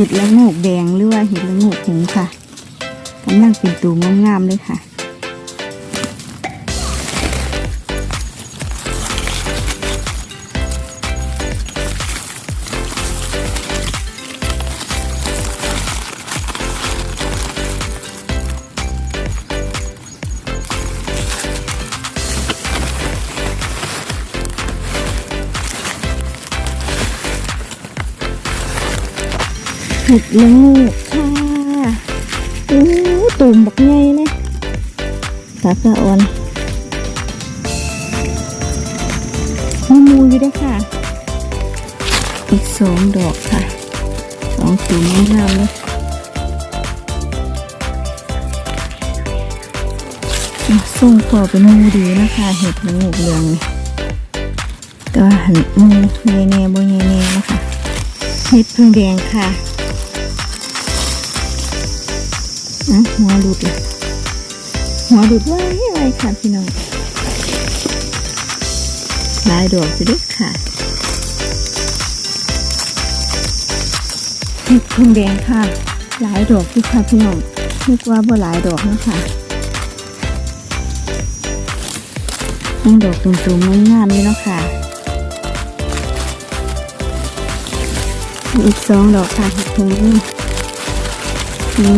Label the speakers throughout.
Speaker 1: ห็ดละโงกแดงหรือว่าเห็ดละโงกหงค่ะกำลังเป็นตูงงามๆเลยค่ะ เห็ดละงูค่ะโอ้ตุ่มบักใหญ่เลยตาสะอ่อนมีมูอยู่ด้วยค่ะ อีกสองดอกค่ะสองตุ่มงามเลยอะส่งพอเป็นมูดีนะคะ เห็ดละงูเหลืองนี่ก็หันมูเน่เน่บ่เน่เน่นะคะเห็ดพึ่งแดงค่ะ อะหัวหลุดเลยหัวหลุดไว้ไว้ค่ะพี่น้องลายดอกจะด้ค่ะเห็ดพึ่งแดงค่ะ หลายดอกด้วยค่ะพี่น้องนึกว่าบ่หลายดอกนะคะยังดอกตุ่มๆงามๆเลยเนาะค่ะอีกสองดอกค่ะเห็ดพึ่งนี่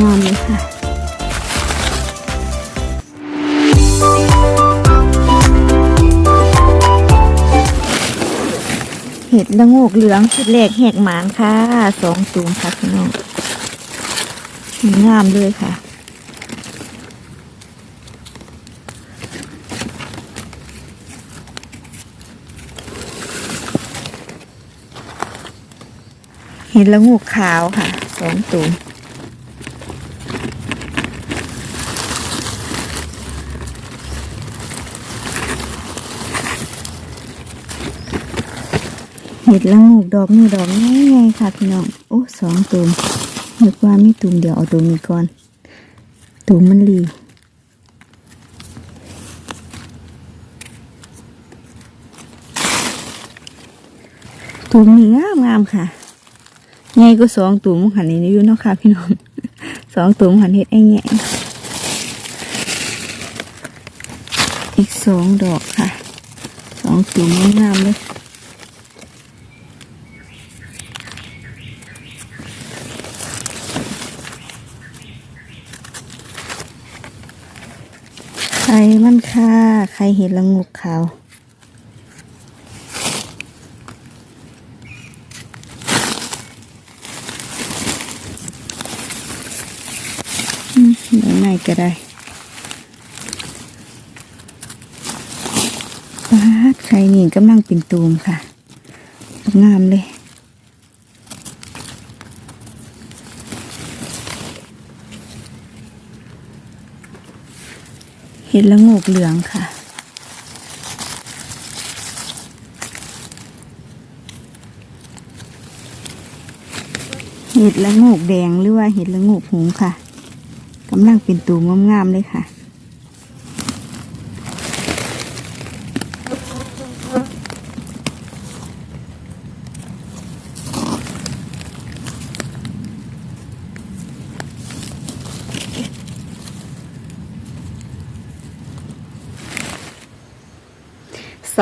Speaker 1: งามเลยค่ะ เห็ดละโงกเหลืองชุดแรกแหกหมานค่ะสองตูมค่ะพี่น้องงามเลยค่ะเห็ดละโงกขาวค่ะสองตูม เห็ดละโงกดอกนี่ดอกง่ายๆค่ะพี่น้อง โอ้สองตูมนึกว่าไมีตูมเดียวเอาตูมนี้ก่อนตูมมันรีตูมนี่งามงามค่ะไงก็สองตุ่มหันนี่อยู่เนาะค่ะพี่น้องสองตุ่มหันเห็ดไอ้แง่อีกสองดอกค่ะ สองตุ่มงามเลย ไข่มันค่ะไข่เห็ดละงูขาวเดี๋ยวไหนก็ได้ปาดไข่นี่กำลังเป็นตูมค่ะ งามเลย เห็ดละโงกเหลืองค่ะ เห็ดละโงกแดงหรือว่าเห็ดละโงกหงค่ะกำลังเป็นตูมงามๆเลยค่ะ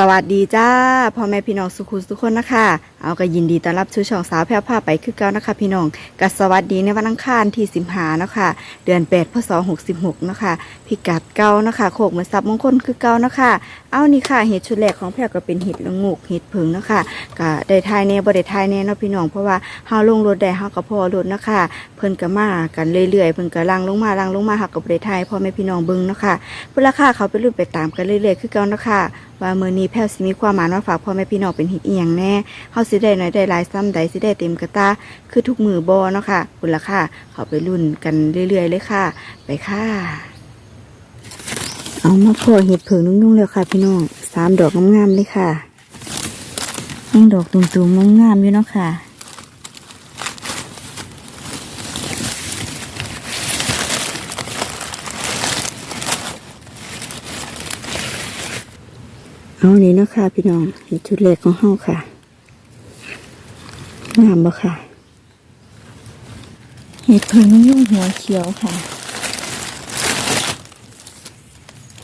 Speaker 1: สวัสดีจ้าพ่อแม่พี่น้องสุขุมทุกคนนะคะ เอาก็ยินดีต้อนรับชูช่องสาวแพร่ผ้าไปคือเก่านะคะ พี่น้องกับสวัสดีในวันอังคารที่สิมหานะคะเดือนแปดพศหกสิบหกนะคะพิกัดเก่านะคะโขกเหมือนซับมงคลคือเก่านะคะเอานี่ค่ะเห็ดชุดแรกของแพรก็เป็นเห็ดละงูกเห็ดผึ่งนะคะก็ได้ทายแน่บ่ได้ทายแน่เนาะพี่น้องเพราะว่าเฮาลงรถได้เฮาก็พอรถนะคะเพิ่นก็มากันเรื่อยๆเพิ่นก็ลังลงมาลังลงมาเฮาก็บ่ได้ทายพ่อแม่พี่น้องเบิ่งเนาะคะเพิ่นราคาเขาไปรุ่นไปตามกันเรื่อยๆ คือก่าเนาะคะว่ามือนี้แพรสิมีความหมายมาฝากพ่อแม่พี่น้องเป็นเฮ็ดอียงแน่เฮาสิได้น้อยได้หลายซ้ำใดสิได้เต็มกระตาคือทุกมือบ่เนาะค่ะคุณล่ะค่ะเขาไปรุ่นกันเรื่อยๆเลยค่ะ ไปค่ะ เอามาพอเห็ดเผิงนุ่งๆแล้วค่ะ พี่น้องสามดอกงามๆเลยค่ะยังดอกตุ่มๆงามๆอยู่เนาะค่ะ เอานี้เนาะค่ะ พี่น้องเห็ดชุดเล็กของเฮาค่ะงามบ่ค่ะเห็ดเพิ่งยุ่งหัวเขียวค่ะ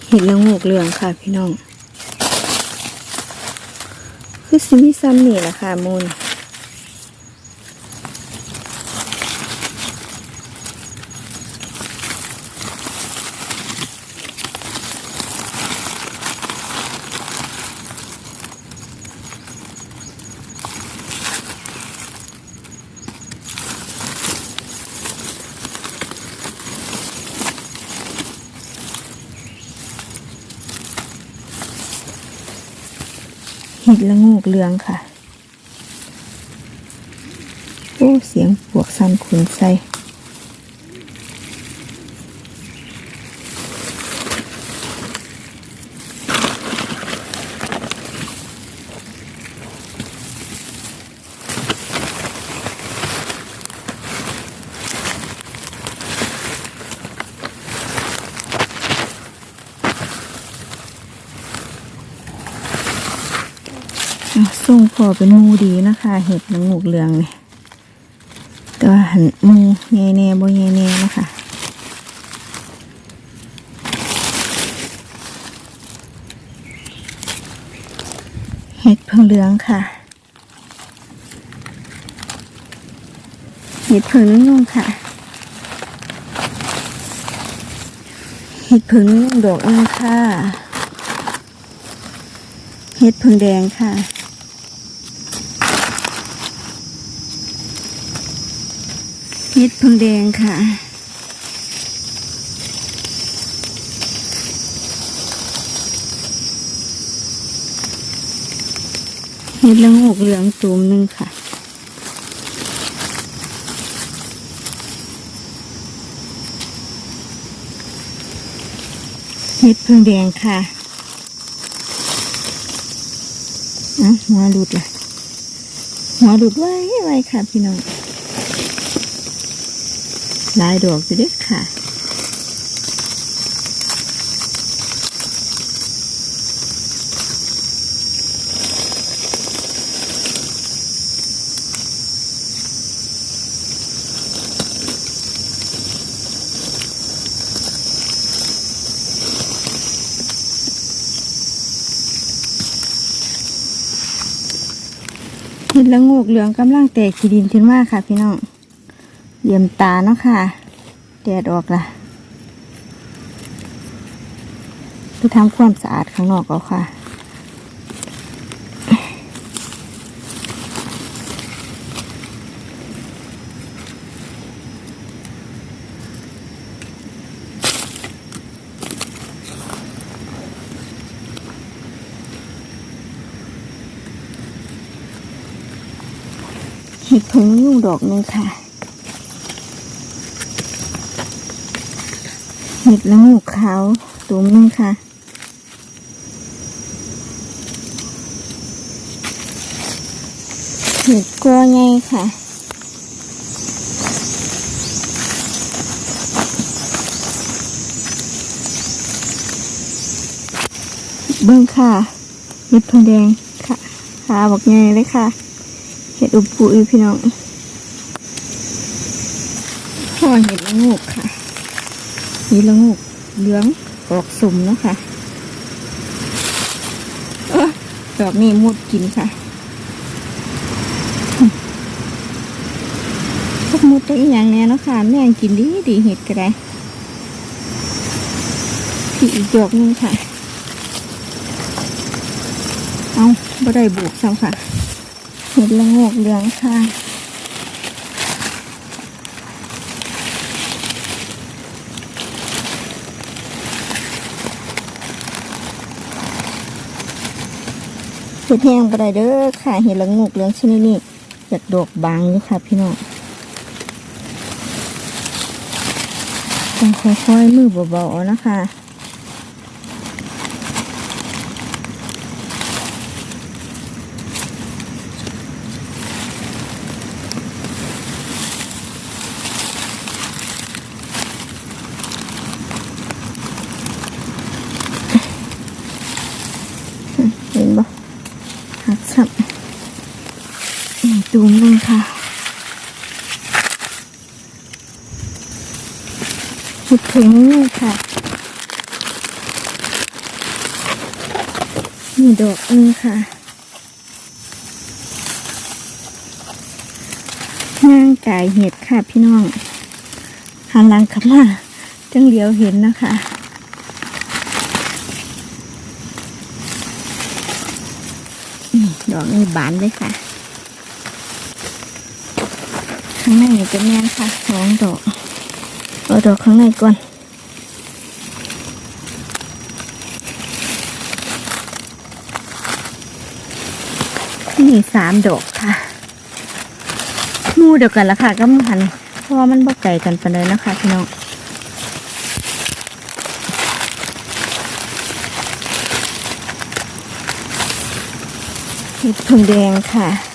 Speaker 1: เห็ดละงกเหลืองค่ะ พี่น้อง คือซิมิซัมนี่แหละค่ะมูล ละโงกเลืองค่ะ โอ้ เสียงปวกสันขุนใส่ อเป็นมูดีนะคะ เห็ดละโงกเหลืองเนี่ยแต่ว่าหันมูแง่แน่บ่แง่แน่นะคะเห็ดเพิงเหลืองค่ะ เห็ดเพิงนุ่งค่ะ เห็ดเพิงนุ่งดอกนึงค่ะ เห็ดเพิงแดงค่ะ เห็ดเพิงแดงค่ะ เห็ดละโงกเหลืองตูมหนึ่งค่ะเห็ดเพิงแดงค่ะอะหัวหลุดละหัวหลุดไว้ไว้ค่ะพี่น้อง ลายดอกจะเด็ดค่ะเห็ดละโงกเหลืองกำลังแตกขีดินขึ้นมาค่ะพี่น้อง เหลี่ยมตาเนาะค่ะแดดออกละไปทำความสะอาดข้างนอกเอาค่ะเห็ดผงยุ่งดอกหนึ่งค่ะ เห็ดละงูขาวตัวหนึ่งค่ะ เห็ดกัวไงค่ะเบิ้งค่ะเห็ดผงแดงค่ะขาบอกไงเลยค่ะ เห็ดอุบปูอือพี่น้องพ่อเห็ดละงกค่ะ เห็ดละงกเหลืองออกสมเนาะค่ะเออดอกนี้มุดกินค่ะพวกมุดได้อย่างเนี้ยเนาะค่ะแม่งกินดีดีเห็ดก็ได้พี่อีกดอกนึงค่ะ เอาบ่ได้บุกซ้ำค่ะเห็ดละงกเหลืองค่ะ เห็ดแห้งไปได้เด้อค่ะเห็ดละโงกเหลืองชนิดนี้อยากดอกบางอยู่ค่ะ พี่น้องต้องค่อยๆมือเบาๆเอานะคะ เห็นบ่หักสับอีกตูมหนึงค่ะ คิดถึงนี่ค่ะมีดอกนึงค่ะ นางไก่เห็ดค่ะพี่น้องหันหลังกลับมาจังเดียวเห็นนะคะนี่ดอกนี้บานเลยค่ะ ข้างในนี่เป็นแม่นค่ะสองดอก เอาดอกข้างในก่อนนี่สามดอกค่ะมูเดียวกันละค่ะก็มันเพราะว่ามันบ่ไก่กันไปเลยนะคะพี่น้องเห็ดผึ่งแดงค่ะ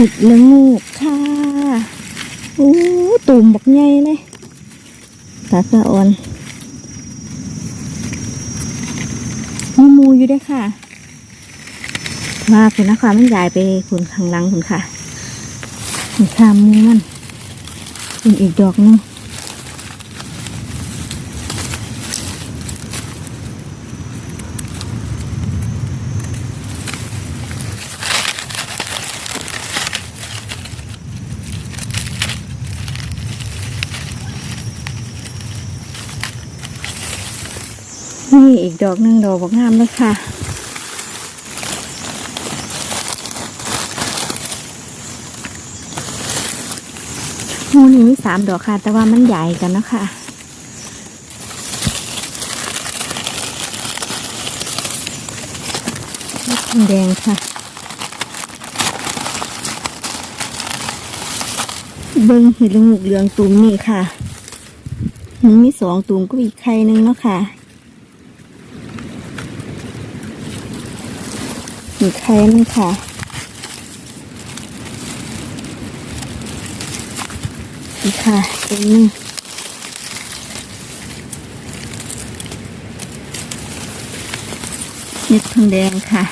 Speaker 1: เห็ดละงูค่ะโอ้ตุ่มบักใหญ่เลยตาสะออนมีหมูอยู่ด้วยค่ะว่าคุณนะคะมันใหญ่ไปคุณข้างลังคุณค่ะมีข้ามมูมันอีกดอกหนึง นี่อีกดอกหนึ่งดอกบักงามเลยค่ะ มูนี้มีสามดอกค่ะ แต่ว่ามันใหญ่กันเนาะคะแดงค่ะ เบิ้งเห็ดลูกเหลืองตุ่มนี่ค่ะมันมีสองตุ่มก็อีกไข่หนึงเนาะค่ะ อีกไข่หนึงค่ะนี่ค่ะเป็นหนึ่งเห็ดทองแดงค่ะ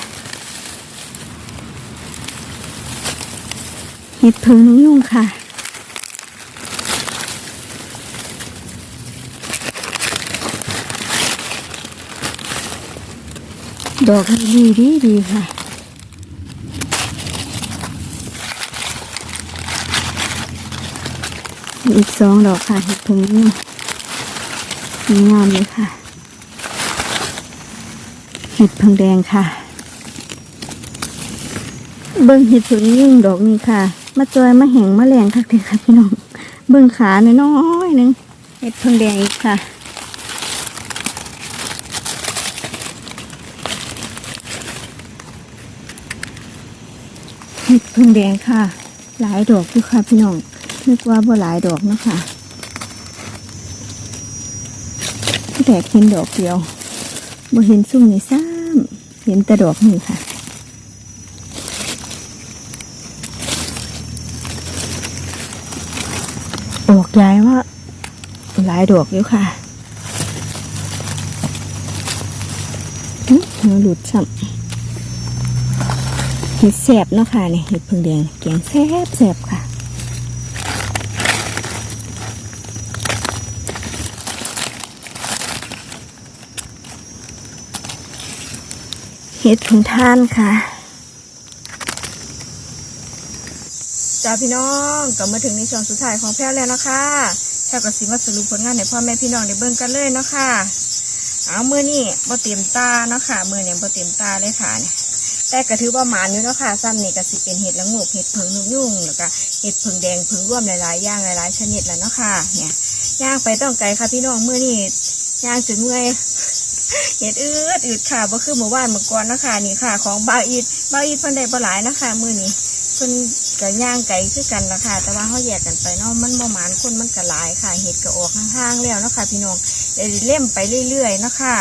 Speaker 1: เห็ดเพิงนกยุ่งค่ะดอกดีดีดีค่ะ อีกสองดอกค่ะเห็ดพึ่งนี่งามเลยค่ะ เห็ดพึ่งแดงค่ะ เบิ้งเห็ดพึ่งยิ่งดอกนี้ค่ะ มาจอยมาแห้งมาแรงค่ะเด็กค่ะพี่น้อง เบิ้งขาหน้อยๆหนึงเห็ดพึ่งแดงอีกค่ะเห็ดพึ่งแดงค่ะ หลายดอกอยู่ค่ะพี่น้อง นึกว่าบ่หลายดอกนะคะแต่เห็นดอกเดียวบ่เห็นซุ่มนี่ซ้ำเห็นแต่ดอกนี่ค่ะออกย้ายว่าหลายดอกอยู่ค่ะหึหัวหลุดซ้ำเห็ดแสบเนาะค่ะเนี่ยเห็ดพึ่งแดงแกงแสบแสบค่ะ เห็ดผงท่านค่ะจ้าพี่น้องก็มาถึงในช่วงสุดท้ายของแพรวแล้วนะคะแพรวก็สิมาสรุปผลงานให้พ่อแม่พี่น้องได้เบิ่งกันเลยเนาะค่ะเอามือนี่บ่เตรียมตาเนาะค่ะมือเนี่ยบ่เตรียมตาเลยค่ะเนี่ยแต่ก็ถือว่าหมานอยู่เนาะค่ะซ้ำนี่ก็สิเป็นเห็ดละโงกเห็ดเพิงนุ่งยุ่งแล้วก็เห็ดเพิงแดงเพิงร่วมหลายๆอย่างหลายๆชนิดแล้วเนาะค่ะเนี่ยย่างไปต้องไกลค่ะพี่น้องมือนี่ย่างจนเมื่อย เห็ดอืดอืดค่ะบ่คือเมื่อวานเมื่อก่อนนะคะนี่ค่ะ ของบาอีดบาอีดเพิ่นได้บ่หลายนะคะมื้อนี้เพิ่นก็ย่างไก่คือกันนะคะแต่ว่าเฮาแยกกันไปเนาะมันบ่หมานคนมันก็หลายค่ะเห็ดก็ออกห่างๆแล้วนะคะพี่น้องเดี๋ยวเล่มไปเรื่อยๆนะคะ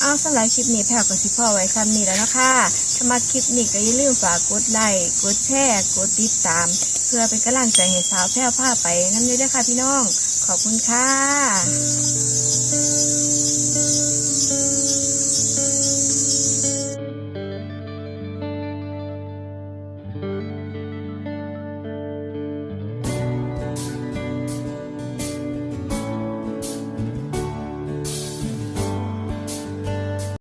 Speaker 1: เอาสำหรับคลิปนี้แพรก็สิพ่อไว้ซ้ำนี้แล้วนะคะถ้ามาคลิปนี้ก็อย่าลืมฝากกดไลค์กดแชร์กดติดตาม เพื่อเป็นกำลังใจให้สาวแพรวพาไปนำด้วยด้อค่ะพี่น้อง ขอบคุณค่ะ